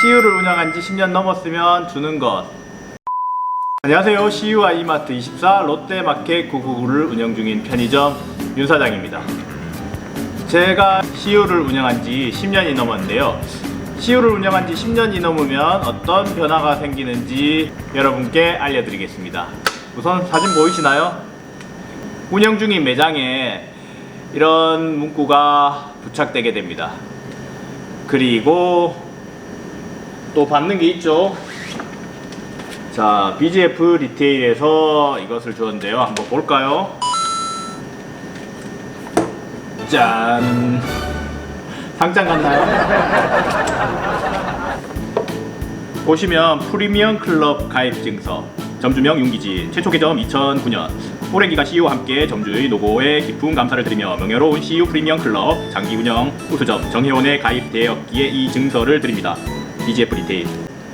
CU를 운영한 지 10년 넘었으면 주는 것. 안녕하세요. CU와 이마트 24 롯데마켓 999를 운영 중인 편의점 윤 사장입니다. 제가 CU를 운영한 지 10년이 넘었는데요. CU를 운영한 지 10년이 넘으면 어떤 변화가 생기는지 여러분께 알려드리겠습니다. 우선 사진 보이시나요? 운영 중인 매장에 이런 문구가 부착되게 됩니다. 그리고 또 받는 게 있죠. 자, BGF 리테일에서 이것을 주었는데요. 한번 볼까요? 짠. 상장 같나요? 보시면 프리미엄 클럽 가입 증서 점주명 윤기지 최초 개점 2009년 오랜 기간 CU와 함께 점주의 노고에 깊은 감사를 드리며 명예로운 CU 프리미엄 클럽 장기 운영 우수점 정회원에 가입되었기에 이 증서를 드립니다. BGF 리테일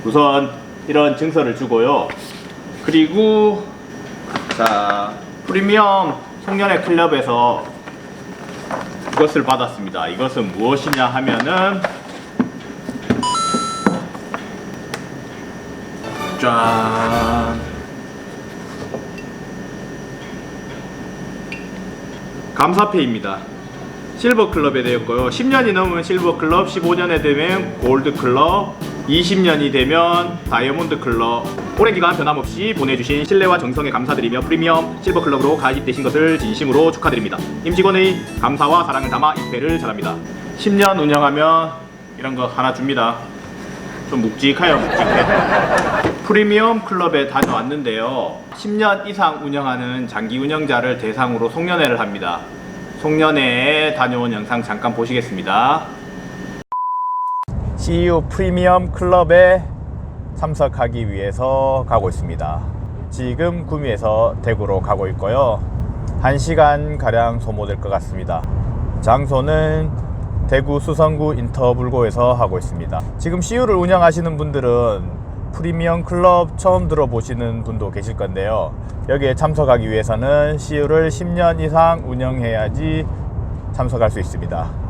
우선 이런 증서를 주고요. 그리고 자 프리미엄 송년회 클럽에서 이것을 받았습니다. 이것은 무엇이냐 하면은 짠. 감사페이입니다. 실버 클럽에 되었고요. 10년이 넘으면 실버 클럽, 15년에 되면 골드 클럽, 20년이 되면 다이아몬드 클럽. 오랜 기간 변함없이 보내주신 신뢰와 정성에 감사드리며 프리미엄 실버 클럽으로 가입되신 것을 진심으로 축하드립니다. 임직원의 감사와 사랑을 담아 입회를 잘합니다. 10년 운영하면 이런 거 하나 줍니다. 좀 묵직해요, 묵직해. 프리미엄 클럽에 다녀왔는데요. 10년 이상 운영하는 장기 운영자를 대상으로 송년회를 합니다. 송년회에 다녀온 영상 잠깐 보시겠습니다. CU 프리미엄 클럽에 참석하기 위해서 가고 있습니다. 지금 구미에서 대구로 가고 있고요. 1시간 가량 소모될 것 같습니다. 장소는 대구 수성구 인터불고에서 하고 있습니다. 지금 CU를 운영하시는 분들은 프리미엄 클럽 처음 들어보시는 분도 계실 건데요. 여기에 참석하기 위해서는 CU를 10년 이상 운영해야지 참석할 수 있습니다.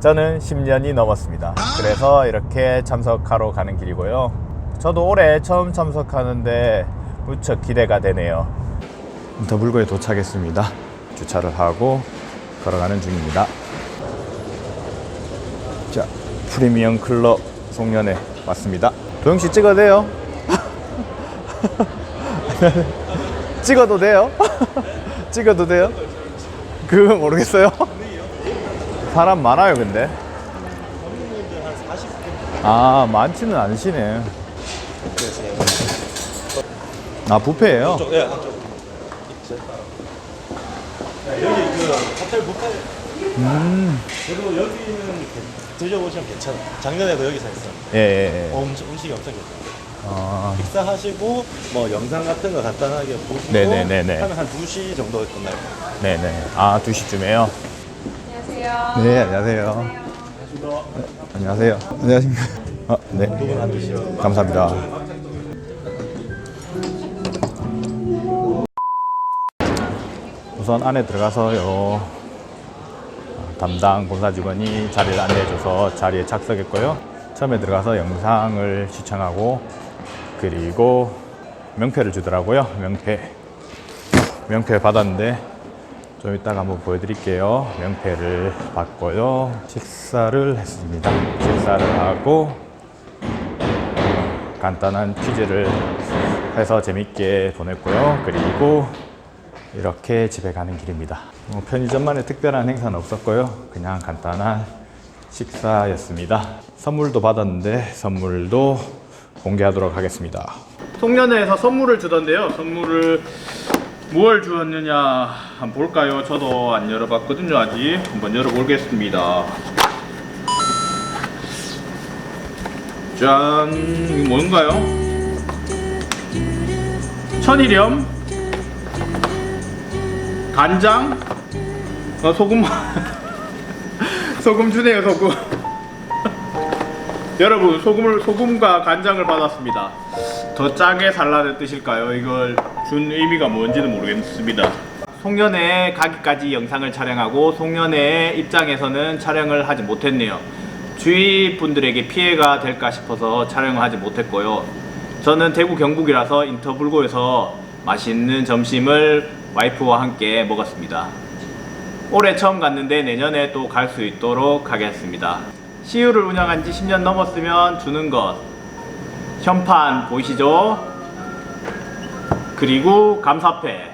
저는 10년이 넘었습니다. 그래서 이렇게 참석하러 가는 길이고요. 저도 올해 처음 참석하는데 무척 기대가 되네요. 인터불고에 도착했습니다. 주차를 하고 걸어가는 중입니다. 자, 프리미엄 클럽 송년회 왔습니다. 도영 씨 찍어도 돼요? 찍어도 돼요? 찍어도 돼요? 그거 모르겠어요. 사람 많아요, 근데. 아, 많지는 않으시네. 아, 부페예요? 예, 한쪽. 여기 그 호텔 부페. 음. 그리고 여기는 드셔보시면 괜찮아. 작년에도 여기서 했어. 예, 예, 예. 어, 음식, 음식이 엄청 괜찮아. 아, 식사하시고 뭐 영상 같은 거 간단하게 보시고 네네네네. 하면 한 2시 정도 끝나요. 네네. 아, 2시쯤에요? 안녕하세요. 네, 안녕하세요. 네, 안녕하세요. 안녕하십니까. 아, 네. 감사합니다. 우선 안에 들어가서요. 담당 본사 직원이 자리를 안내해줘서 자리에 착석했고요. 처음에 들어가서 영상을 시청하고 그리고 명패를 주더라고요. 명패. 명패 받았는데 좀 이따가 한번 보여드릴게요. 명패를 받고요. 식사를 했습니다. 식사를 하고 간단한 퀴즈를 해서 재밌게 보냈고요. 그리고 이렇게 집에 가는 길입니다. 뭐 편의점만의 특별한 행사는 없었고요. 그냥 간단한 식사였습니다. 선물도 받았는데 선물도 공개하도록 하겠습니다. 송년회에서 선물을 주던데요. 선물을 무얼 주었느냐 한번 볼까요? 저도 안 열어봤거든요 아직. 한번 열어보겠습니다. 짠, 뭔가요? 천일염, 간장, 어, 소금, 소금 주네요 소금. 여러분 소금을 소금과 간장을 받았습니다. 더 짜게 살라는 뜻일까요? 이걸 준 의미가 뭔지는 모르겠습니다. 송년회 가기까지 영상을 촬영하고 송년회 입장에서는 촬영을 하지 못했네요. 주위 분들에게 피해가 될까 싶어서 촬영을 하지 못했고요. 저는 대구 경북이라서 인터불고에서 맛있는 점심을 와이프와 함께 먹었습니다. 올해 처음 갔는데 내년에 또 갈 수 있도록 하겠습니다. CU를 운영한 지 10년 넘었으면 주는 것. 현판 보이시죠? 그리고 감사패.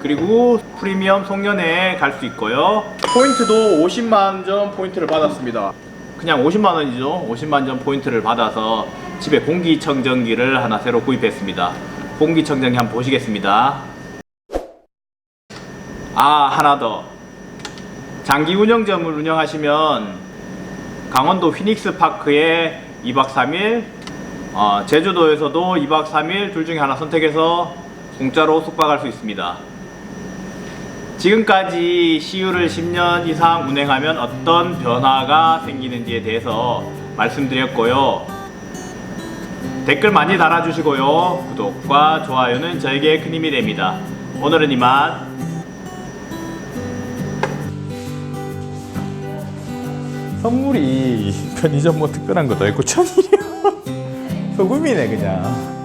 그리고 프리미엄 송년회에 갈 수 있고요. 포인트도 50만 점 포인트를 받았습니다. 그냥 50만 원이죠. 50만 점 포인트를 받아서 집에 공기청정기를 하나 새로 구입했습니다. 공기청정기 한번 보시겠습니다. 아, 하나 더. 장기 운영점을 운영하시면 강원도 휘닉스 파크에 2박 3일, 어, 제주도에서도 2박 3일 둘 중에 하나 선택해서 공짜로 숙박할 수 있습니다. 지금까지 CU를 10년 이상 운행하면 어떤 변화가 생기는지에 대해서 말씀드렸고요. 댓글 많이 달아주시고요. 구독과 좋아요는 저에게 큰 힘이 됩니다. 오늘은 이만. 선물이 편의점 뭐 특별한 것도 있고 천일이야. 소금이네 그냥.